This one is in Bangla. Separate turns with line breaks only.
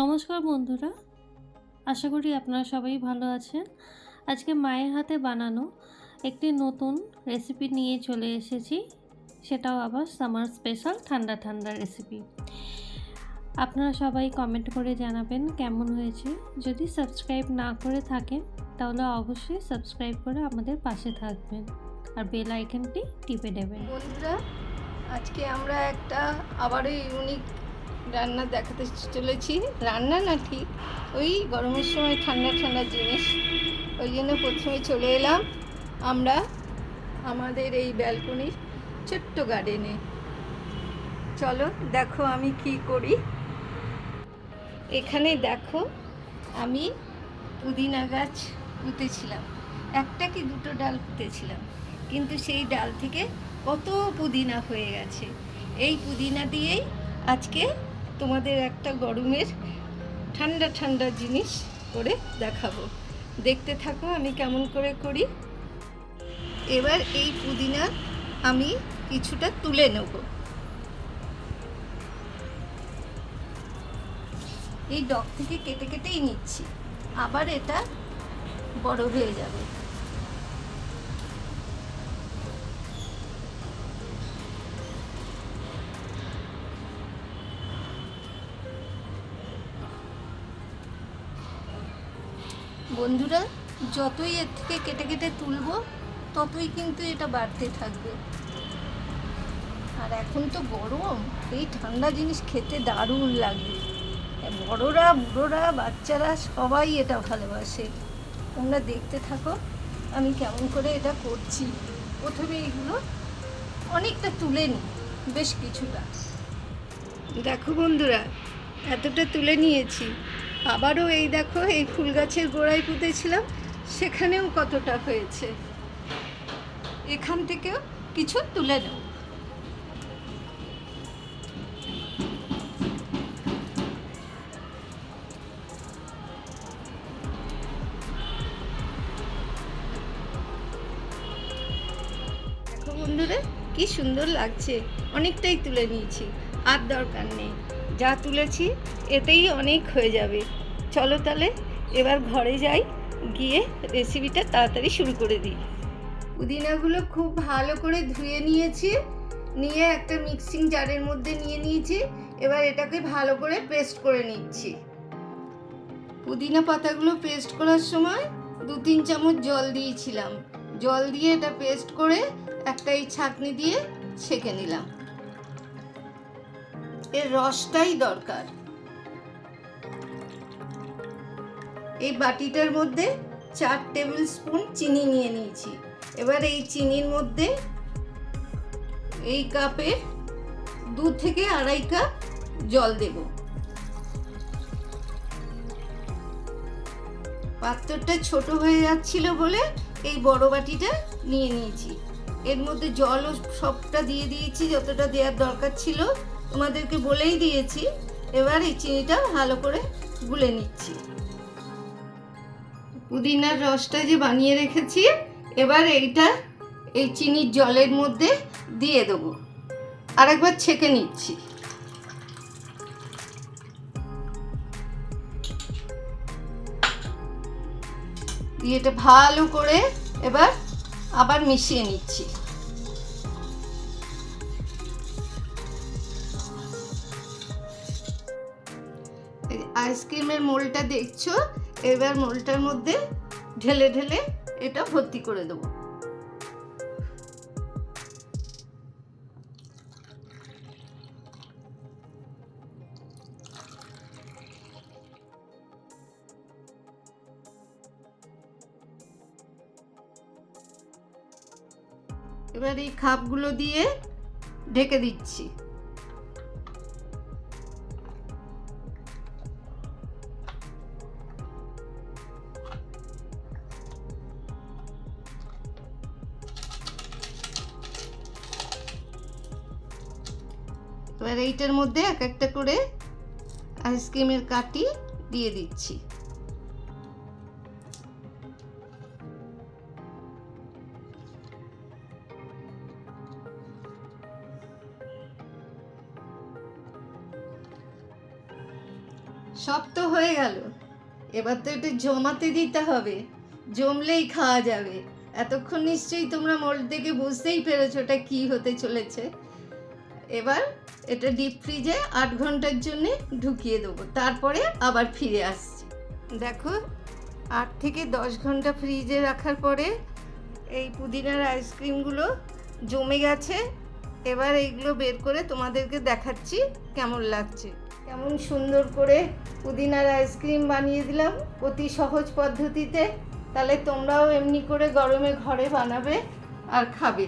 নমস্কার বন্ধুরা, আশা করি আপনারা সবাই ভালো আছেন। আজকে মায়ের হাতে বানানো একটি নতুন রেসিপি নিয়ে চলে এসেছি, সেটাও আবার সামার স্পেশাল ঠান্ডা ঠান্ডা রেসিপি আপনারা সবাই কমেন্ট করে জানাবেন কেমন হয়েছে। যদি সাবস্ক্রাইব না করে থাকেন, তাহলে অবশ্যই সাবস্ক্রাইব করে আমাদের পাশে থাকবেন। আর বেল আইকনটি টিপে দেবেন।
বন্ধুরা, আজকে আমরা একটা আবারও ইউনিক রান্না দেখাতে চলেছি। রান্না না ঠিক ওই গরমের সময় ঠান্ডা ঠান্ডা জিনিস। ওই জন্য প্রথমে চলে এলাম আমরা আমাদের এই ব্যালকনির ছোট্ট গার্ডেনে। চলো দেখো আমি কি করি। এখানে দেখো আমি পুদিনা গাছ পুঁতেছিলাম। একটা কি দুটো ডাল পুঁতেছিলাম। কিন্তু সেই ডাল থেকে কত পুদিনা হয়ে গেছে। এই পুদিনা দিয়েই আজকে তোমাদের একটা গরমের ঠান্ডা ঠান্ডা জিনিস করে দেখাবো। দেখতে থাকো, আমি কেমন করে করি। এবার এই পুদিনা আমি কিছুটা তুলে নেব। এই ডগ থেকে কেটে কেটেই নিচ্ছি। আবার এটা বড় হয়ে যাবে। বন্ধুরা, যতই এর থেকে কেটে কেটে তুলবো, ততই কিন্তু এটা বাড়তে থাকবে। আর এখন তো গরম, এই ঠান্ডা জিনিস খেতে দারুণ লাগে। বড়রা, বুড়োরা, বাচ্চারা সবাই এটা ভালোবাসে। তোমরা দেখতে থাকো, আমি কেমন করে এটা করছি। প্রথমে এগুলো অনেকটা তুলে নিই বেশ কিছুটা। দেখো বন্ধুরা, এতটা তুলে নিয়েছি। আবারও এই দেখো, এই ফুল গাছের গোড়ায় পুঁতেছিলাম, সেখানেও কতটা হয়েছে। এখান থেকেও কিছু তুলে নেব। বন্ধুরা, কি সুন্দর লাগছে। অনেকটাই তুলে নিয়েছি, আর দরকার নেই। যা তুলেছি, এতেই অনেক হয়ে যাবে। চলো তাহলে, এবার ঘরে যাই, গিয়ে রেসিপিটা তাড়াতাড়ি শুরু করে দিই। পুদিনাগুলো খুব ভালো করে ধুয়ে নিয়েছি, নিয়ে একটা মিক্সিং জারের মধ্যে নিয়ে নিয়েছি, এবার এটাকে ভালো করে পেস্ট করে নিচ্ছি। পুদিনা পাতাগুলো পেস্ট করার সময় দু তিন চামচ জল দিয়েছিলাম। জল দিয়ে এটা পেস্ট করে একটা এই ছাঁকনি দিয়ে ছেঁকে নিলাম। এর রসটাই দরকার। এই বাটিটার মধ্যে চার টেবিল স্পুন চিনি নিয়ে নিয়েছি। এবার এই চিনির মধ্যে এই কাপে দু থেকে আড়াই কাপ জল দেব। পাত্রটা ছোট হয়ে যাচ্ছিল বলে এই বড় বাটিটা নিয়ে নিয়েছি। এর মধ্যে জলও সবটা দিয়ে দিয়েছি, যতটা দেওয়ার দরকার ছিল তোমাদেরকে বলেই দিয়েছি। এবার এই চিনিটা ভালো করে গুলে নিচ্ছি। পুদিনার রসটা যে বানিয়ে রেখেছি, এবার এইটা এই চিনির জলের মধ্যে দিয়ে দেবো। আরেকবার ছেঁকে নিচ্ছি। এটা ভালো করে এবার আবার মিশিয়ে নিচ্ছি। আইসক্রিমের মোলটা দেখছ? এবার মোলটার মধ্যে ঢেলে ঢেলে এটা ভর্তি করে দেবো। এবার এই খাপগুলো দিয়ে ঢেকে দিচ্ছি। এবার এইটার মধ্যে এক একটা করে আইসক্রিমের কাটি দিয়ে দিচ্ছি। সব তো হয়ে গেল। এবার তো এটা জমাতে দিতে হবে। জমলেই খাওয়া যাবে। এতক্ষণ নিশ্চয়ই তোমরা মোল্ড দেখে বুঝতেই পেরেছ ওটা কী হতে চলেছে। এবার এটা ডিপ ফ্রিজে আট ঘণ্টার জন্য ঢুকিয়ে দেবো। তারপরে আবার ফিরে আসছি। দেখো, আট থেকে দশ ঘণ্টা ফ্রিজে রাখার পরে এই পুদিনার আইসক্রিমগুলো জমে গেছে। এবার এইগুলো বের করে তোমাদেরকে দেখাচ্ছি কেমন লাগছে। কেমন সুন্দর করে পুদিনার আইসক্রিম বানিয়ে দিলাম অতি সহজ পদ্ধতিতে। তাহলে তোমরাও এমনি করে গরমে ঘরে বানাবে আর খাবে।